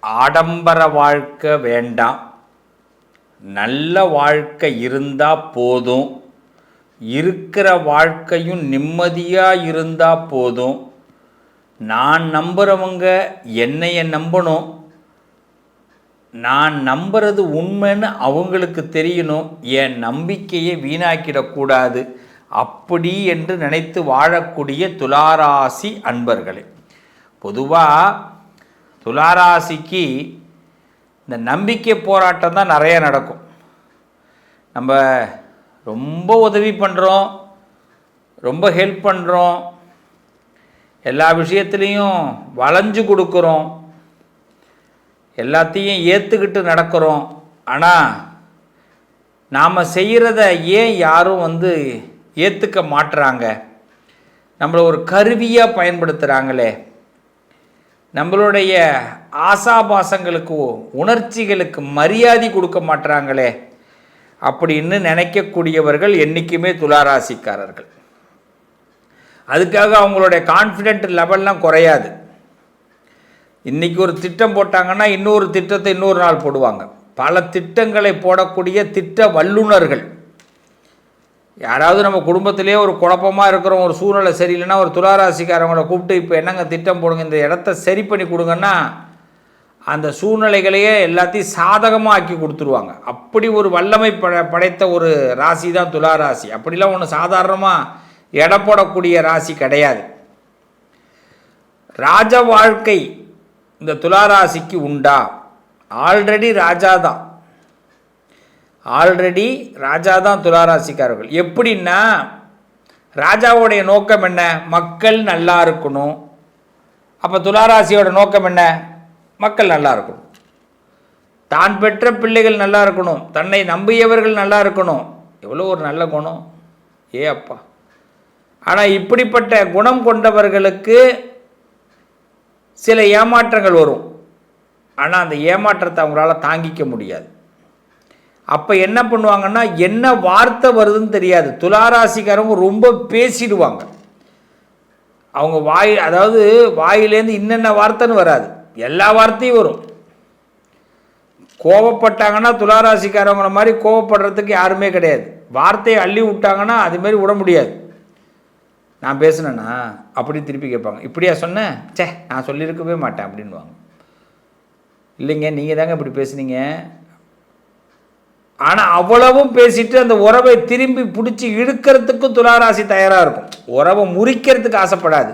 ஆடம்பர வாழ்க்கை வேண்டாம். நல்ல வாழ்க்கை இருந்தால் போதும். இருக்கிற வாழ்க்கையும் நிம்மதியாக இருந்தால் போதும். நான் நம்புகிறவங்க என்னைய நம்பணும். நான் நம்புறது உண்மைன்னு அவங்களுக்கு தெரியணும். என் நம்பிக்கையை வீணாக்கிடக்கூடாது அப்படி என்று நினைத்து வாழக்கூடிய துளாராசி அன்பர்களே பொதுவாக துளாராசிக்கு இந்த நம்பிக்கை போராட்டம் தான் நிறைய நடக்கும். நம்ம ரொம்ப உதவி பண்ணுறோம் ரொம்ப ஹெல்ப் பண்ணுறோம் எல்லா விஷயத்துலேயும் வளைஞ்சு கொடுக்குறோம் எல்லாத்தையும் ஏற்றுக்கிட்டு நடக்கிறோம். ஆனால் நாம் செய்கிறத ஏன் யாரும் வந்து ஏற்றுக்க மாட்டுறாங்க நம்மளை ஒரு கருவியாக பயன்படுத்துகிறாங்களே நம்மளுடைய ஆசாபாசங்களுக்கு உணர்ச்சிகளுக்கு மரியாதை கொடுக்க மாட்டுறாங்களே அப்படின்னு நினைக்கக்கூடியவர்கள் என்றைக்குமே துளாராசிக்காரர்கள். அதுக்காக அவங்களுடைய கான்ஃபிடென்ட் லெவல்லாம் குறையாது. இன்றைக்கி ஒரு திட்டம் போட்டாங்கன்னா இன்னொரு திட்டத்தை இன்னொரு நாள் போடுவாங்க. பல திட்டங்களை போடக்கூடிய திட்ட வல்லுநர்கள். யாராவது நம்ம குடும்பத்திலே ஒரு குழப்பமாக இருக்கிற ஒரு சூழ்நிலை சரியில்லைன்னா ஒரு துளாராசிக்காரவங்கள கூப்பிட்டு இப்போ என்னங்க திட்டம் போடுங்க இந்த இடத்த சரி பண்ணி கொடுங்கன்னா அந்த சூழ்நிலைகளையே எல்லாத்தையும் சாதகமாக ஆக்கி கொடுத்துருவாங்க. அப்படி ஒரு வல்லமை பட படைத்த ஒரு ராசி தான் துளாராசி. அப்படிலாம் ஒன்று சாதாரணமாக எடை போடக்கூடிய ராசி கிடையாது. ராஜ வாழ்க்கை இந்த துளாராசிக்கு உண்டா? ஆல்ரெடி ராஜா தான். ஆல்ரெடி ராஜா தான் துளாராசிக்காரர்கள். எப்படின்னா ராஜாவோடைய நோக்கம் என்ன? மக்கள் நல்லா இருக்கணும். அப்போ துளாராசியோட நோக்கம் என்ன? மக்கள் நல்லா இருக்கணும். தான் பெற்ற பிள்ளைகள் நல்லா இருக்கணும். தன்னை நம்பியவர்கள் நல்லா இருக்கணும். எவ்வளோ ஒரு நல்ல குணம். ஏ அப்பா. ஆனால் இப்படிப்பட்ட குணம் கொண்டவர்களுக்கு சில ஏமாற்றங்கள் வரும். ஆனால் அந்த ஏமாற்றத்தை அவங்களால தாங்கிக்க முடியாது. அப்போ என்ன பண்ணுவாங்கன்னா என்ன வார்த்தை வருதுன்னு தெரியாது. துளாராசிக்காரவங்க ரொம்ப பேசிடுவாங்க. அவங்க வாய் அதாவது வாயிலேருந்து இன்னென்ன வார்த்தைன்னு வராது. எல்லா வார்த்தையும் வரும். கோவப்பட்டாங்கன்னா துளாராசிக்காரவங்கள மாதிரி கோவப்படுறதுக்கு யாருமே கிடையாது. வார்த்தையை அள்ளி விட்டாங்கன்னா அதுமாரி விட முடியாது. நான் பேசுனேன்னா அப்படி திருப்பி கேட்பாங்க. இப்படியா சொன்னேன் சே நான் சொல்லியிருக்கவே மாட்டேன் அப்படின்வாங்க இல்லைங்க நீங்கள் தாங்க இப்படி பேசுனீங்க. ஆனால் அவ்வளவும் பேசிட்டு அந்த உறவை திரும்பி பிடிச்சி இழுக்கிறதுக்கும் துளாராசி தயாராக இருக்கும். உறவை முறிக்கிறதுக்கு ஆசைப்படாது.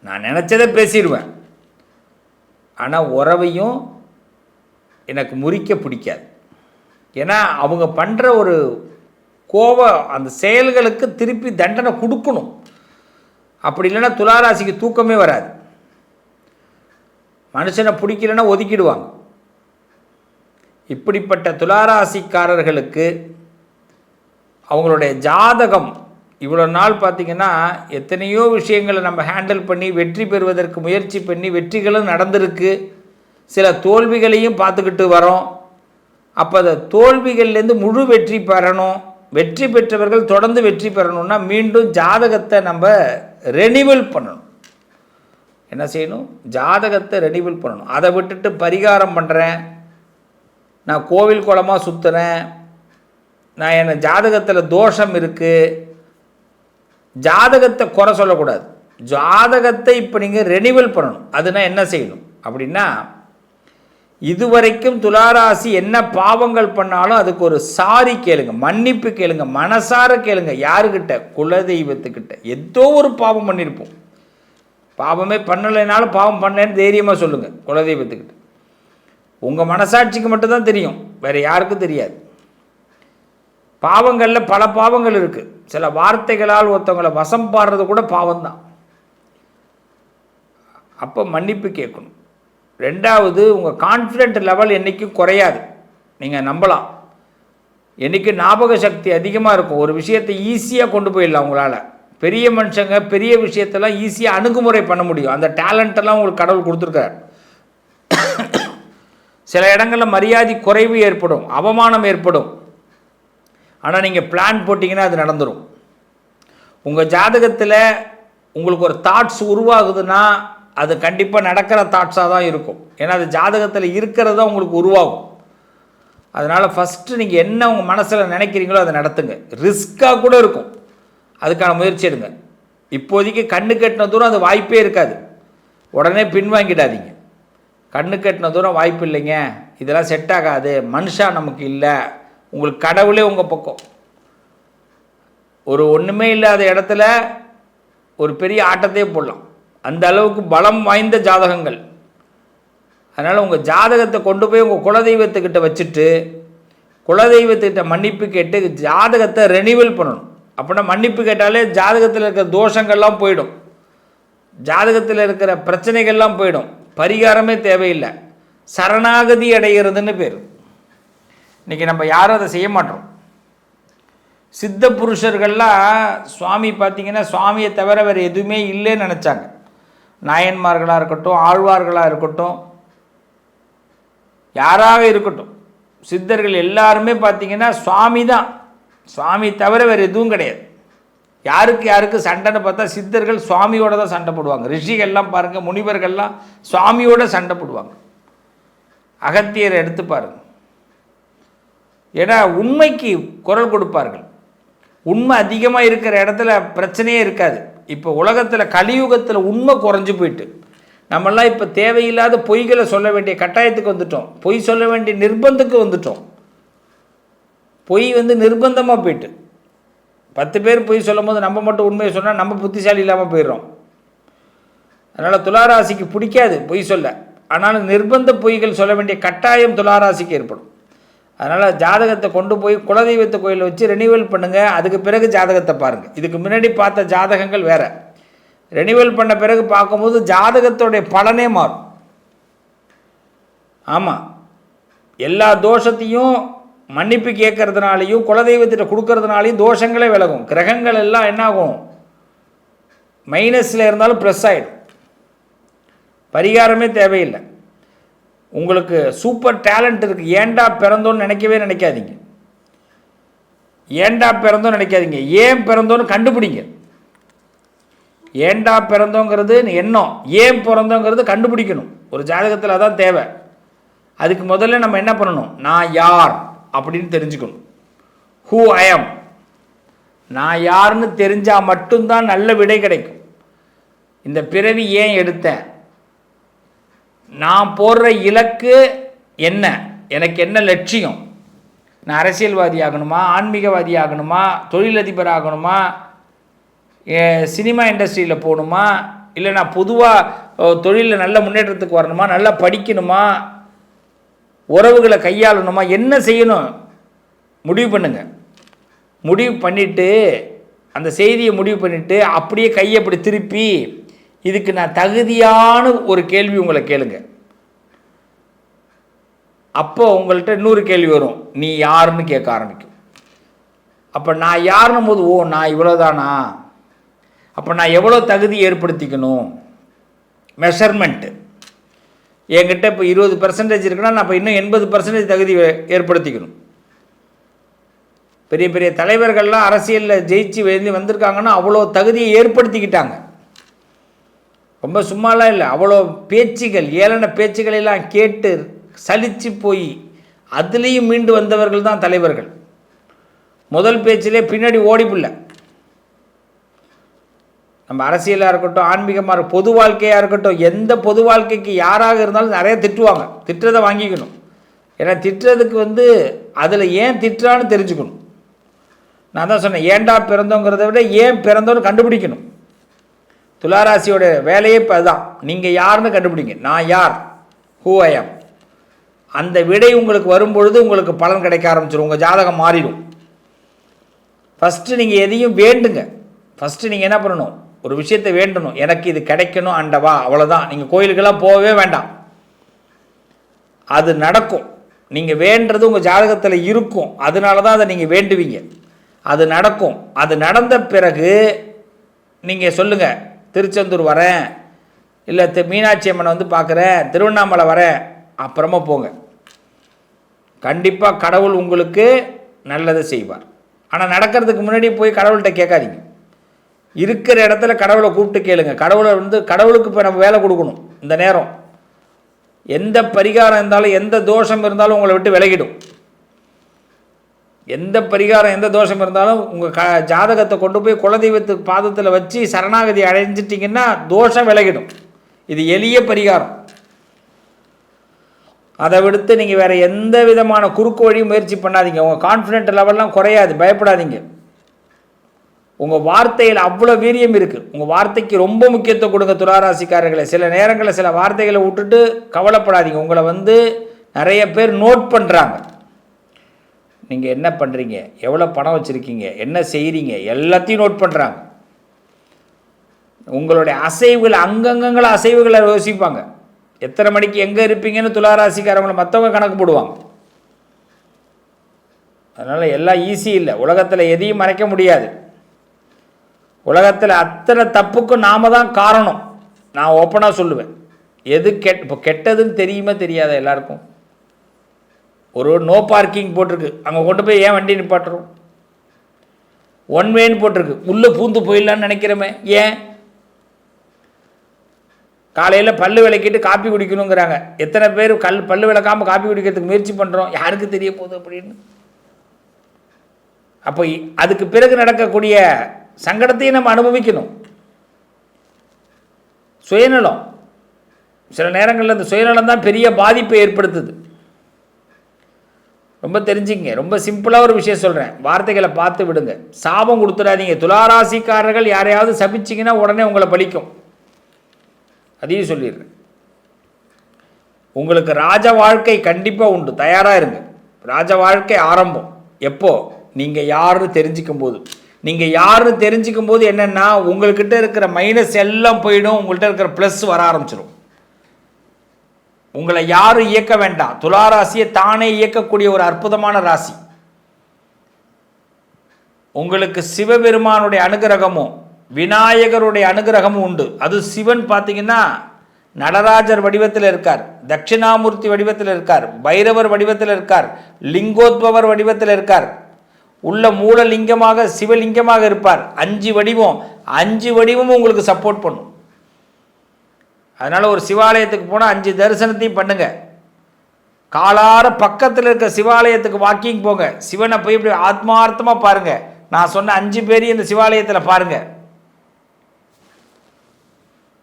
நான் நினச்சதை பேசிடுவேன். ஆனால் உறவையும் எனக்கு முறிக்க பிடிக்காது. ஏன்னா அவங்க பண்ணுற ஒரு கோவ அந்த செயல்களுக்கு திருப்பி தண்டனை கொடுக்கணும். அப்படி இல்லைன்னா துளாராசிக்கு தூக்கமே வராது. மனுஷனை பிடிக்கலன்னா ஒதுக்கிடுவாங்க. இப்படிப்பட்ட துளாராசிக்காரர்களுக்கு அவங்களுடைய ஜாதகம் இவ்வளோ நாள் பார்த்திங்கன்னா எத்தனையோ விஷயங்களை நம்ம ஹேண்டில் பண்ணி வெற்றி பெறுவதற்கு முயற்சி பண்ணி வெற்றிகளும் நடந்திருக்கு. சில தோல்விகளையும் பார்த்துக்கிட்டு வரோம். அப்போ அந்த தோல்விகள்லேருந்து முழு வெற்றி பெறணும். வெற்றி பெற்றவர்கள் தொடர்ந்து வெற்றி பெறணும்னா மீண்டும் ஜாதகத்தை நம்ம ரெனிவல் பண்ணணும். என்ன செய்யணும்? ஜாதகத்தை ரெனிவல் பண்ணணும். அதை விட்டுட்டு பரிகாரம் பண்ணுறேன் நான் கோவில் குளமாக சுற்றுறேன் நான் என் ஜாதகத்தில் தோஷம் இருக்குது ஜாதகத்தை குறை சொல்லக்கூடாது. ஜாதகத்தை இப்போ நீங்கள் ரெனிவல் பண்ணணும். அதுனா என்ன செய்யணும்? அப்படின்னா இதுவரைக்கும் துளாராசி என்ன பாவங்கள் பண்ணாலும் அதுக்கு ஒரு சாரி கேளுங்க. மன்னிப்பு கேளுங்க. மனசார கேளுங்க. யாருக்கிட்ட குலதெய்வத்துக்கிட்ட. ஏதோ ஒரு பாவம் பண்ணியிருப்போம் பாவமே பண்ணலைனாலும் பாவம் பண்ணேன்னு தைரியமாக சொல்லுங்கள் குலதெய்வத்துக்கிட்ட. உங்கள் மனசாட்சிக்கு மட்டும்தான் தெரியும். வேறு யாருக்கும் தெரியாது. பாவங்களில் பல பாவங்கள் இருக்குது சில வார்த்தைகளால் ஒருத்தவங்களை வசம் பாடுறது கூட பாவம்தான். அப்போ மன்னிப்பு கேட்கணும். ரெண்டாவது உங்கள் கான்ஃபிடென்ட் லெவல் என்றைக்கும் குறையாது. நீங்கள் நம்பலாம். என்றைக்கு ஞாபக சக்தி அதிகமாக இருக்கும். ஒரு விஷயத்தை ஈஸியாக கொண்டு போயிடலாம் உங்களால். பெரிய மனுஷங்க பெரிய விஷயத்தெல்லாம் ஈஸியாக அணுகுமுறை பண்ண முடியும். அந்த டேலண்ட்டெல்லாம் உங்களுக்கு கடவுள் கொடுத்துருக்காரு. சில இடங்களில் மரியாதை குறைவு ஏற்படும் அவமானம் ஏற்படும். ஆனால் நீங்கள் பிளான் போட்டிங்கன்னா அது நடந்துடும் உங்கள் ஜாதகத்தில் உங்களுக்கு ஒரு தாட்ஸ் உருவாகுதுன்னா அது கண்டிப்பாக நடக்கிற தாட்ஸாக தான் இருக்கும். ஏன்னா அது ஜாதகத்தில் இருக்கிறது தான் உங்களுக்கு உருவாகும். அதனால் ஃபஸ்ட்டு நீங்கள் என்ன உங்கள் மனசில் நினைக்கிறீங்களோ அதை நடத்துங்க. ரிஸ்க்காக கூட இருக்கும். அதுக்கான முயற்சி எடுங்க. இப்போதைக்கு கண்ணு கட்டின தூரம் அது வாய்ப்பே இருக்காது. உடனே பின்வாங்கிடாதீங்க. கண்ணு கட்டின தூரம் வாய்ப்பு இல்லைங்க. இதெல்லாம் செட் ஆகாது. மனுஷா நமக்கு இல்லை. உங்களுக்கு கடவுளே உங்கள் பக்கம். ஒரு ஒன்றுமே இல்லாத இடத்துல ஒரு பெரிய ஆட்டத்தையே போடலாம். அந்த அளவுக்கு பலம் வாய்ந்த ஜாதகங்கள். அதனால் உங்கள் ஜாதகத்தை கொண்டு போய் உங்கள் குலதெய்வத்துக்கிட்ட வச்சுட்டு குலதெய்வத்துக்கிட்ட மன்னிப்பு கேட்டு ஜாதகத்தை ரெனிவல் பண்ணணும். அப்படின்னா மன்னிப்பு கேட்டாலே ஜாதகத்தில் இருக்கிற தோஷங்கள்லாம் போயிடும். ஜாதகத்தில் இருக்கிற பிரச்சனைகள்லாம் போயிடும். பரிகாரமே தேவையில்லை. சரணாகதி அடைகிறதுன்னு பேர். இன்றைக்கி நம்ம யாரும் அதை செய்ய மாட்டோம். சித்த புருஷர்கள்லாம் சுவாமி பார்த்தீங்கன்னா சுவாமியை தவிர வேறு எதுவுமே இல்லைன்னு நினச்சாங்க. நாயன்மார்களாக இருக்கட்டும் ஆழ்வார்களாக இருக்கட்டும் யாராக இருக்கட்டும் சித்தர்கள் எல்லாருமே பார்த்தீங்கன்னா சுவாமி தான் சுவாமி தவிர வேறு எதுவும் கிடையாது. யாருக்கு யாருக்கு சண்டைன்னு பார்த்தா சித்தர்கள் சுவாமியோட தான் சண்டை போடுவாங்க. ரிஷிகள்லாம் பாருங்கள் முனிவர்கள்லாம் சுவாமியோட சண்டை போடுவாங்க. அகத்தியர் எடுத்து பாருங்கள் ஏன்னா உண்மைக்கு குரல் கொடுப்பார்கள். உண்மை அதிகமாக இருக்கிற இடத்துல பிரச்சனையே இருக்காது. இப்போ உலகத்தில் கலியுகத்தில் உண்மை குறைஞ்சி போயிட்டு நம்மெல்லாம் இப்போ தேவையில்லாத பொய்களை சொல்ல வேண்டிய கட்டாயத்துக்கு வந்துட்டோம். பொய் சொல்ல வேண்டிய நிர்பந்தத்துக்கு வந்துட்டோம். பொய் வந்து நிர்பந்தமாக போயிட்டு பத்து பேர் பொய் சொல்லும் போது நம்ம மட்டும் உண்மையை சொன்னால் நம்ம புத்திசாலி இல்லாமல் போயிடுறோம். அதனால் துளாராசிக்கு பிடிக்காது பொய் சொல்ல. ஆனாலும் நிர்பந்த பொய்கள் சொல்ல வேண்டிய கட்டாயம் துளாராசிக்கு ஏற்படும். அதனால் ஜாதகத்தை கொண்டு போய் குலதெய்வத்தை கோயிலில் வச்சு ரெனிவல் பண்ணுங்கள் அதுக்கு பிறகு ஜாதகத்தை பாருங்கள் இதுக்கு முன்னாடி பார்த்த ஜாதகங்கள் வேறு. ரெனிவல் பண்ண பிறகு பார்க்கும்போது ஜாதகத்தோடைய பலனே மாறும். ஆமாம் எல்லா தோஷத்தையும் மன்னிப்பு கேட்கறதுனாலையும் குலதெய்வத்திட்ட கொடுக்கறதுனாலையும் தோஷங்களே விலகும். கிரகங்கள் எல்லாம் என்னாகும்? மைனஸில் இருந்தாலும் ப்ளஸ் ஆகிடும் பரிகாரமே தேவையில்லை. உங்களுக்கு சூப்பர் டேலண்ட் இருக்குது ஏண்டா பிறந்தோன்னு நினைக்கவே நினைக்காதீங்க. ஏண்டா பிறந்தோன்னு நினைக்காதீங்க. ஏன் பிறந்தோன்னு கண்டுபிடிங்க. ஏண்டா பிறந்தோங்கிறது எண்ணம். ஏன் பிறந்தோங்கிறது கண்டுபிடிக்கணும். ஒரு ஜாதகத்தில் அதான் தேவை. அதுக்கு முதல்ல நம்ம என்ன பண்ணணும்? நான் யார்? அப்படின்னு தெரிஞ்சுக்கணும். ஹூ ஐஎம் நான் யாருன்னு தெரிஞ்சால் மட்டும்தான் நல்ல விடை கிடைக்கும். இந்த பிறவி ஏன் எடுத்தேன் நான் போடுற இலக்கு என்ன? எனக்கு என்ன லட்சியம்? நான் அரசியல்வாதி ஆகணுமா? ஆன்மீகவாதி ஆகணுமா? தொழிலதிபர் ஆகணுமா? சினிமா இண்டஸ்ட்ரியில் போகணுமா? இல்லை நான் பொதுவாக தொழிலில் நல்ல முன்னேற்றத்துக்கு வரணுமா? நல்லா படிக்கணுமா? உறவுகளை கையாளணுமா? என்ன செய்யணும்? முடிவு பண்ணுங்க. முடிவு பண்ணிவிட்டு அந்த செய்தியை முடிவு பண்ணிவிட்டு அப்படியே கையை அப்படி திருப்பி இதுக்கு நான் தகுதியான ஒரு கேள்வி உங்களை கேளுங்க. அப்போ உங்கள்கிட்ட இன்னொரு கேள்வி வரும். நீ யாருன்னு கேட்க ஆரம்பிக்கும். அப்போ நான் யாருன்னு போது ஓ நான் இவ்வளோதானா அப்போ நான் எவ்வளோ தகுதி ஏற்படுத்திக்கணும்? மெஷர்மெண்ட்டு என்கிட்ட இப்போ இருபது பர்சன்டேஜ் இருக்குன்னா நான் இப்போ இன்னும் எண்பது பர்சன்டேஜ் தகுதி ஏற்படுத்திக்கணும். பெரிய பெரிய தலைவர்கள்லாம் அரசியலில் ஜெயிச்சு வெளியே வந்திருக்காங்கன்னா அவ்வளோ தகுதியை ஏற்படுத்திக்கிட்டாங்க. ரொம்ப சும்மாலாம் இல்லை. அவ்வளோ பேச்சுகள் ஏளன பேச்சுகளெல்லாம் கேட்டு சலித்து போய் அதுலேயும் மீண்டு வந்தவர்கள் தான் தலைவர்கள். முதல் பேச்சிலே பின்னாடி ஓடிப்பில்லை நம்ம அரசியலாக இருக்கட்டும் ஆன்மீகமாக பொது வாழ்க்கையாக இருக்கட்டும் எந்த பொது வாழ்க்கைக்கு யாராக இருந்தாலும் நிறைய திட்டுவாங்க. திட்டுறதை வாங்கிக்கணும். ஏன்னா திட்டுறதுக்கு வந்து அதில் ஏன் திட்டுறான்னு தெரிஞ்சுக்கணும். நான் தான் சொன்னேன் ஏண்டா பிறந்தோங்கிறத விட ஏன் பிறந்தோன்னு கண்டுபிடிக்கணும். துளாராசியோட வேலையே இப்போ அதுதான். நீங்கள் யாருன்னு கண்டுபிடிங்க. நான் யார்? ஹூ ஐ அந்த விடை உங்களுக்கு வரும்பொழுது உங்களுக்கு பலன் கிடைக்க ஆரம்பிச்சிடும் உங்கள் ஜாதகம் மாறிடும். ஃபஸ்ட்டு நீங்கள் எதையும் வேண்டுங்க. ஃபஸ்ட்டு நீங்கள் என்ன பண்ணணும்? ஒரு விஷயத்தை வேண்டணும். எனக்கு இது கிடைக்கணும் அண்டவா. அவ்வளோதான் நீங்கள் கோயிலுக்கெல்லாம் போகவே வேண்டாம். அது நடக்கும். நீங்கள் வேண்டது உங்கள் ஜாதகத்தில் இருக்கும். அதனால தான் அதை நீங்கள் வேண்டுவீங்க. அது நடக்கும். அது நடந்த பிறகு நீங்கள் சொல்லுங்கள் திருச்செந்தூர் வரேன். இல்லை மீனாட்சி அம்மனை வந்து பார்க்குறேன். திருவண்ணாமலை வரேன். அப்புறமா போங்க. கண்டிப்பாக கடவுள் உங்களுக்கு நல்லதை செய்வார். ஆனால் நடக்கிறதுக்கு முன்னாடி போய் கடவுள்கிட்ட கேட்காதீங்க. இருக்கிற இடத்துல கடவுளை கூப்பிட்டு கேளுங்க. கடவுளை வந்து கடவுளுக்கு இப்போ நம்ம வேலை கொடுக்கணும் இந்த நேரம். எந்த பரிகாரம் இருந்தாலும் எந்த தோஷம் இருந்தாலும் உங்களை விட்டு விலகிடும். எந்த பரிகாரம் எந்த தோஷம் இருந்தாலும் உங்கள் க ஜாதகத்தை கொண்டு போய் குலதெய்வத்து பாதத்தில் வச்சு சரணாகதி அடைஞ்சிட்டிங்கன்னா தோஷம் விலகிடும். இது எளிய பரிகாரம். அதை விடுத்து நீங்கள் வேறு எந்த விதமான குறுக்கு வழியும் முயற்சி பண்ணாதீங்க. உங்கள் கான்ஃபிடென்ட் லெவல்லாம் குறையாது. பயப்படாதீங்க. உங்கள் வார்த்தையில் அவ்வளோ வீரியம் இருக்குது உங்கள் வார்த்தைக்கு ரொம்ப முக்கியத்துவம் கொடுங்க துளாராசிக்காரர்களை. சில நேரங்களில் சில வார்த்தைகளை விட்டுட்டு கவலைப்படாதீங்க. உங்களை வந்து நிறைய பேர் நோட் பண்ணுறாங்க நீங்கள் என்ன பண்ணுறீங்க எவ்வளோ பணம் வச்சுருக்கீங்க? என்ன செய்கிறீங்க எல்லாத்தையும் நோட் பண்ணுறாங்க உங்களுடைய அசைவுகள் அங்கங்கங்களை அசைவுகளை யோசிப்பாங்க. எத்தனை மணிக்கு எங்கே இருப்பீங்கன்னு துளாராசிக்காரவங்களை மற்றவங்க கணக்கு போடுவாங்க. அதனால் எல்லாம் ஈஸி இல்லை. உலகத்தில் எதையும் மறைக்க முடியாது. உலகத்தில் அத்தனை தப்புக்கும் நாம தான் காரணம். நான் ஓப்பனாக சொல்லுவேன். எது கெட் இப்போ கெட்டதுன்னு தெரியுமா தெரியாத எல்லாருக்கும்? ஒரு நோ பார்க்கிங் போட்டிருக்கு. அங்கே கொண்டு போய் ஏன் வண்டி நிப்பாட்டுறோம்? ஒன் வேன்னு போட்டிருக்கு. உள்ளே பூந்து போயிடலான்னு நினைக்கிறோமே. ஏன்? காலையில் பல்லு விளக்கிட்டு காப்பி குடிக்கணுங்கிறாங்க. எத்தனை பேர் கல் பல்லு விளக்காமல் காப்பி குடிக்கிறதுக்கு முயற்சி பண்ணுறோம் யாருக்கு தெரிய போகுது அப்படின்னு? அப்போ அதுக்கு பிறகு நடக்கக்கூடிய சங்கடத்தையும் நம்ம அனுபவிக்கணும் சுயநலம் சில நேரங்களில் இந்த சுயநலம் தான் பெரிய பாதிப்பை ஏற்படுத்துது ரொம்ப தெரிஞ்சுங்க ரொம்ப சிம்பிளாக ஒரு விஷயம் சொல்கிறேன் வார்த்தைகளை பார்த்து விடுங்க. சாபம் கொடுத்துடாதீங்க. துளாராசிக்காரர்கள் யாரையாவது சபிச்சிங்கன்னா உடனே உங்களை பலிக்கும் அதையும் சொல்லிடுறேன். உங்களுக்கு ராஜ வாழ்க்கை கண்டிப்பாக உண்டு. தயாராக இருங்க. ராஜ வாழ்க்கை ஆரம்பம். எப்போ? நீங்கள் யாருன்னு தெரிஞ்சுக்கும் போது நீங்கள் யாருன்னு தெரிஞ்சுக்கும் போது என்னென்னா உங்கள்கிட்ட இருக்கிற மைனஸ் எல்லாம் போயிடும் உங்கள்கிட்ட இருக்கிற ப்ளஸ் வர ஆரம்பிச்சிடும் உங்களை யாரும் இயக்க வேண்டாம். துலா ராசியை தானே இயக்கக்கூடிய ஒரு அற்புதமான ராசி. உங்களுக்கு சிவபெருமானுடைய அனுகிரகமும் விநாயகருடைய அனுகிரகமும் உண்டு. அது சிவன் பார்த்தீங்கன்னா நடராஜர் வடிவத்தில் இருக்கார் தட்சிணாமூர்த்தி வடிவத்தில் இருக்கார் பைரவர் வடிவத்தில் இருக்கார் லிங்கோத்பவர் வடிவத்தில் இருக்கார். உள்ள மூலலிங்கமாக சிவலிங்கமாக இருப்பார். அஞ்சு வடிவம். அஞ்சு வடிவமும் உங்களுக்கு சப்போர்ட் பண்ணும். அதனால் ஒரு சிவாலயத்துக்கு போனால் அஞ்சு தரிசனத்தையும் பண்ணுங்க. காலார பக்கத்தில் இருக்க சிவாலயத்துக்கு வாக்கிங் போங்க. சிவனை போய் இப்படி ஆத்மார்த்தமாக பாருங்க. நான் சொன்ன அஞ்சு பேரையும் இந்த சிவாலயத்தில் பாருங்க.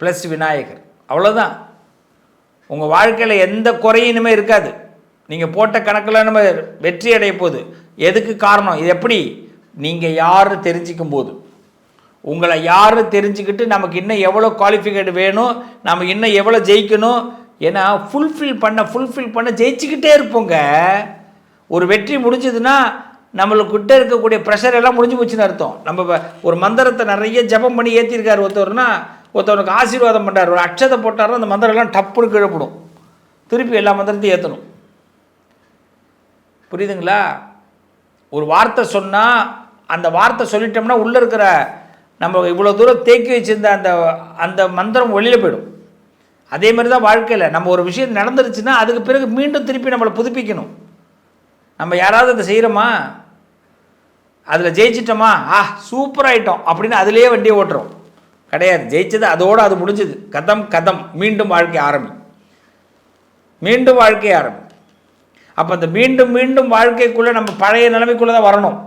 ப்ளஸ் விநாயகர். அவ்வளோதான் உங்கள் வாழ்க்கையில் எந்த குறையும் இனிமேல் இருக்காது. நீங்கள் போட்ட கணக்கில் நம்ம வெற்றி அடைய போகுது. எதுக்கு காரணம்? இது எப்படி? நீங்கள் யார் தெரிஞ்சிக்கும் போது. உங்களை யார் தெரிஞ்சுக்கிட்டு நமக்கு இன்னும் எவ்வளோ குவாலிஃபிகேட் வேணும்? நம்ம இன்னும் எவ்வளோ ஜெயிக்கணும்? ஏன்னா ஃபுல்ஃபில் பண்ண ஃபுல்ஃபில் பண்ண ஜெயிச்சுக்கிட்டே இருப்போங்க. ஒரு வெற்றி முடிஞ்சதுன்னா நம்மளுக்கிட்ட இருக்கக்கூடிய ப்ரெஷர் எல்லாம் முடிஞ்சு போச்சுன்னு அர்த்தம். நம்ம ஒரு மந்திரத்தை நிறைய ஜெபம் பண்ணி ஏற்றிருக்காரு ஒருத்தவர்னா ஒருத்தவனுக்கு ஆசீர்வாதம் பண்ணுறாரு ஒரு அக்ஷதை போட்டாரோ அந்த மந்திரம் எல்லாம் டப்புன்னு கிழப்படும் திருப்பி எல்லா மந்திரத்தையும் ஏற்றணும் புரியுதுங்களா? ஒரு வார்த்தை சொன்னால் அந்த வார்த்தை சொல்லிட்டோம்னா உள்ளே இருக்கிற நம்ம இவ்வளோ தூரம் தேக்கி வச்சிருந்த அந்த அந்த மந்திரம் வெளியில் போயிடும். அதே மாதிரி தான் வாழ்க்கையில். நம்ம ஒரு விஷயம் நடந்துருச்சுன்னா அதுக்கு பிறகு மீண்டும் திருப்பி நம்மளை புதுப்பிக்கணும். நம்ம யாராவது அதை செய்கிறோமா அதில் ஜெயிச்சிட்டோமா? ஆ சூப்பர் ஆகிட்டோம் அப்படின்னு அதிலேயே வண்டியை ஓட்டுறோம். கிடையாது. ஜெயிச்சது அதோடு அது முடிஞ்சது. கதம் கதம். மீண்டும் வாழ்க்கை ஆரம்பி. மீண்டும் வாழ்க்கை ஆரம்பி. அப்போ அந்த மீண்டும் மீண்டும் வாழ்க்கைக்குள்ளே நம்ம பழைய நிலைமைக்குள்ளே தான் வரணும்.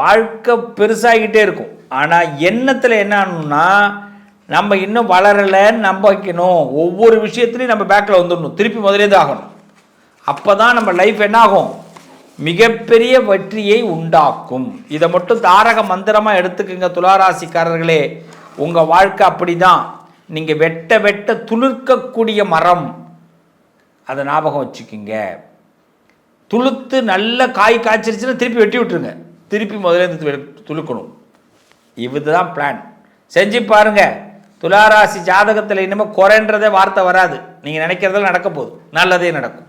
வாழ்க்கை பெருசாகிக்கிட்டே இருக்கும். ஆனால் எண்ணத்தில் என்ன ஆகணும்னா நம்ம இன்னும் வளரலைன்னு நம்ப வைக்கணும். ஒவ்வொரு விஷயத்துலையும் நம்ம பேக்கில் வந்துடணும். திருப்பி முதலேருந்து ஆகணும். அப்போ தான் நம்ம லைஃப் என்ன ஆகும்? மிகப்பெரிய வெற்றியை உண்டாக்கும். இதை மட்டும் தாரக மந்திரமாக எடுத்துக்கோங்க துளாராசிக்காரர்களே. உங்கள் வாழ்க்கை அப்படி தான் நீங்கள் வெட்ட வெட்ட துளிர்க்கக்கூடிய மரம். அதை ஞாபகம் வச்சுக்கிங்க. துளுத்து நல்ல காய் காய்ச்சிருச்சுன்னா திருப்பி வெட்டி விட்டுருங்க. திருப்பி முதல்ல இருந்து துளுக்கணும். இதுதான் பிளான் செஞ்சு பாருங்க. துளாராசி ஜாதகத்தில் இனிமேல் குறைன்றதே வார்த்தை வராது. நீங்கள் நினைக்கிறதெல்லாம் நடக்க போகுது நல்லதே நடக்கும்.